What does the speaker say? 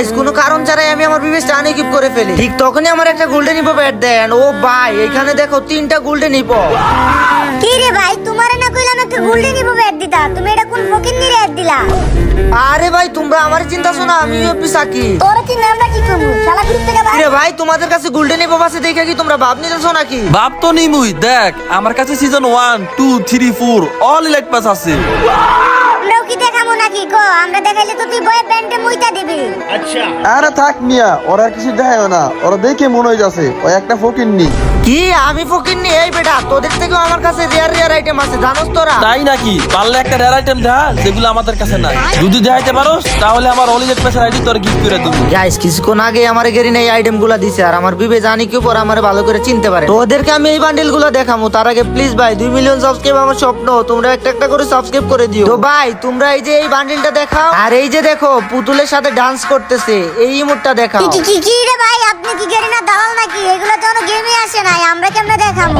Guys কোনো কারণ ছাড়াই আমি আমার বিবেচটা আনইকুইপ করে ফেলি। ঠিক তখনই আমার একটা গোল্ডেন ইপো ব্যাট দেন। ও ভাই এখানে দেখো তিনটা গোল্ডেন ইপো কি রে ভাই তোমারে না কইলাম একটা গোল্ডেন ইভো ব্যাট দিতা। তুমি এটা কোন ফকির নিরে অ্যাড দিলা? আরে ভাই তোমরা আমার চিন্তা শোনা আমি ইউপি সাকি তোর কি নামটা কি করব? শালা গ্রুপ থেকে বাদ। রে ভাই তোমাদের কাছে গোল্ডেন ইপো আছে দেখে কি তোমরা ভাব নিতেছো নাকি? ভাব তো নিমুই দেখ আমার কাছে season one two three four all elite pass আছে। কি কো? আমরা দেখাইলে তো তুই বয়ে প্যান্টে মুইতা দিবি। আরে থাক মিয়া ওরা আর কিছু দেখায় না। ওরা দেখে মনে যাচ্ছে ওই একটা ফকির নি কি? আমি ফকির নি এই বেটা তোদের থেকেও আমার কাছে রেয়ার রেয়ার আইটেম আছে জানোস তোরা? তাই নাকি? পারলে একটা রেয়ার আইটেম দেখা যেগুলো আমাদের কাছে নাই। যদি দেখাইতে পারোস তাহলে আমার আইডি তোর গিফট করে দেবো। গাইস কিছুক্ষণ আগে আমার গেরিন এই আইটেমগুলা দিছে আর আমার বিবে জানি কি পর আমার ভালো করে চিনতে পারে। তো ওদেরকে আমি এই বান্ডিলগুলো দেখাবো তার আগে প্লিজ ভাই দুই মিলিয়ন সাবস্ক্রাইব আমার স্বপ্ন তোমরা একটা একটা করে সাবস্ক্রাইব করে দিও। তো ভাই তোমরা এই যে এই বান্ডিলটা দেখাও। আর এই যে দেখো পুতুলের সাথে ডান্স করতেছে এই ইমোটটা দেখাও। কি কি কি রে ভাই আপনি কি গেরি না দালাল নাকি? এগুলো তো কোনো গেমই আসে নাই আমরা কেমনে দেখাবো